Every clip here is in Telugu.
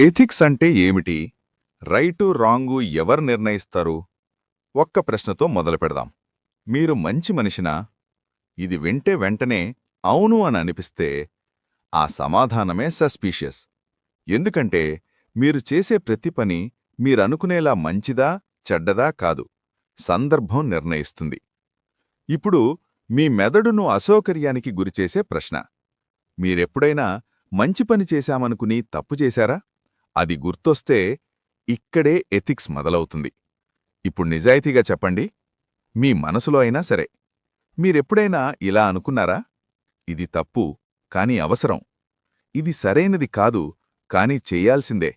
ఎథిక్స్ అంటే ఏమిటి? రైటు రాంగు ఎవరు నిర్ణయిస్తారు? ఒక్క ప్రశ్నతో మొదలు పెడదాం. మీరు మంచి మనిషినా? ఇది వింటే వెంటనే అవును అని అనిపిస్తే ఆ సమాధానమే సస్పీషియస్. ఎందుకంటే మీరు చేసే ప్రతి పని మీరనుకునేలా మంచిదా చెడ్డదా కాదు. సందర్భం నిర్ణయిస్తుంది. ఇప్పుడు మీ మెదడును అసౌకర్యానికి గురిచేసే ప్రశ్న. మీరెప్పుడైనా మంచి పని చేశామనుకుని తప్పు చేశారా? అది గుర్తొస్తే ఇక్కడే ఎథిక్స్ మొదలవుతుంది. ఇప్పుడు నిజాయితీగా చెప్పండి. మీ మనసులో అయినా సరే. మీరెప్పుడైనా ఇలా అనుకున్నారా? ఇది తప్పు కాని అవసరం. ఇది సరైనది కాదు కాని చెయ్యాల్సిందే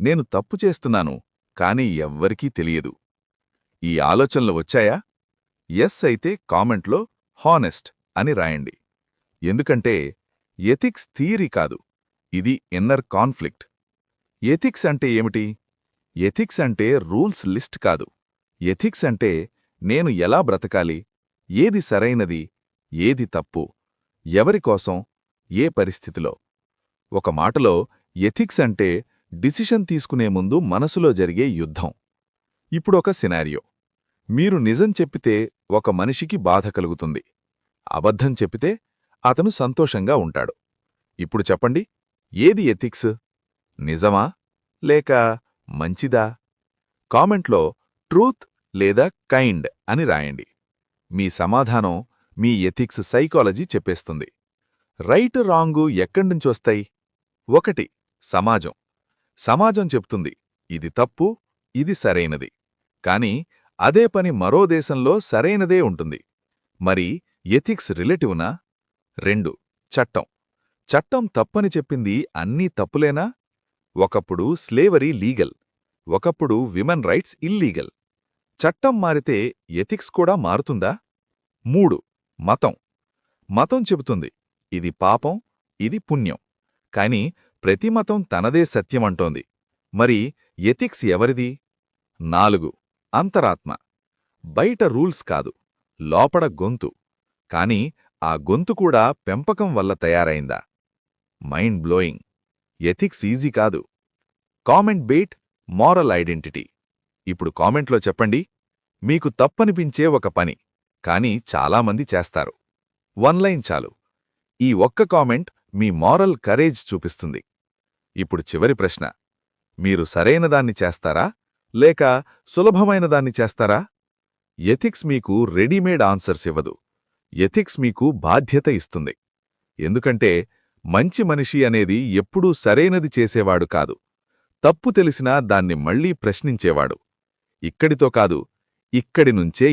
నేను తప్పు చేస్తున్నాను కాని ఎవ్వరికీ తెలియదు. ఈ ఆలోచనలు వచ్చాయా? ఎస్ అయితే కామెంట్లో హానెస్ట్ అని రాయండి. ఎందుకంటే ఎథిక్స్ థియరీ కాదు. ఇది ఇన్నర్ కాన్ఫ్లిక్ట్. ఎథిక్స్ అంటే ఏమిటి? ఎథిక్స్ అంటే రూల్స్ లిస్ట్ కాదు. ఎథిక్స్ అంటే నేను ఎలా బ్రతకాలి? ఏది సరైనది? ఏది తప్పు? ఎవరికోసం ఏ పరిస్థితిలో? ఒక మాటలో ఎథిక్స్ అంటే డిసిషన్ తీసుకునే ముందు మనసులో జరిగే యుద్ధం. ఇప్పుడొక సినారియో. మీరు నిజం చెప్పితే ఒక మనిషికి బాధ కలుగుతుంది. అబద్ధం చెప్పితే అతను సంతోషంగా ఉంటాడు. ఇప్పుడు చెప్పండి ఏది ఎథిక్స్? నిజమా లేక మంచిదా? కామెంట్లో ట్రూత్ లేదా కైండ్ అని రాయండి. మీ సమాధానం మీ ఎథిక్స్ సైకాలజీ చెప్పేస్తుంది. రైట్ రాంగు ఎక్కడ్నుంచొస్తాయి ఒకటి సమాజం. సమాజం చెప్తుంది ఇది తప్పు ఇది సరైనది. కాని అదే పని మరో దేశంలో సరైనదే ఉంటుంది. మరి ఎథిక్స్ రిలేటివ్నా? రెండు చట్టం. చట్టం తప్పని చెప్పింది అన్నీ తప్పులేనా? ఒకప్పుడు స్లేవరీ లీగల్ ఒకప్పుడు విమెన్ రైట్స్ ఇల్లీగల్ చట్టం మారితే ఎథిక్స్ కూడా మారుతుందా? మూడు మతం. మతం చెబుతుంది ఇది పాపం ఇది పుణ్యం. కాని ప్రతి మతం తనదే సత్యమంటోంది మరి ఎథిక్స్ ఎవరిది? నాలుగు అంతరాత్మ. బయట రూల్స్ కాదు లోపడ గొంతు. కాని ఆ గొంతు కూడా పెంపకం వల్ల తయారైందా? మైండ్ బ్లోయింగ్ ఎథిక్స్ ఈజీ కాదు. Comment bait moral identity. ఇప్పుడు కామెంట్లో చెప్పండి. మీకు తప్పనిపించే ఒక పని కానీ చాలామంది చేస్తారు. వన్ లైన్ చాలు. ఈ ఒక్క కామెంట్ మీ మారల్ కరేజ్ చూపిస్తుంది. ఇప్పుడు చివరి ప్రశ్న. మీరు సరైనదాన్ని చేస్తారా? లేక సులభమైనదాన్ని చేస్తారా? ఎథిక్స్ మీకు రెడీమేడ్ ఆన్సర్స్ ఇవ్వదు. ఎథిక్స్ మీకు బాధ్యత ఇస్తుంది. ఎందుకంటే మంచి మనిషి అనేది ఎప్పుడూ సరైనది చేసేవాడు కాదు. తప్పు తెలిసినా దాన్ని మళ్ళీ ప్రశ్నించేవాడు. ఇక్కడితో కాదు ఇక్కడి నుంచే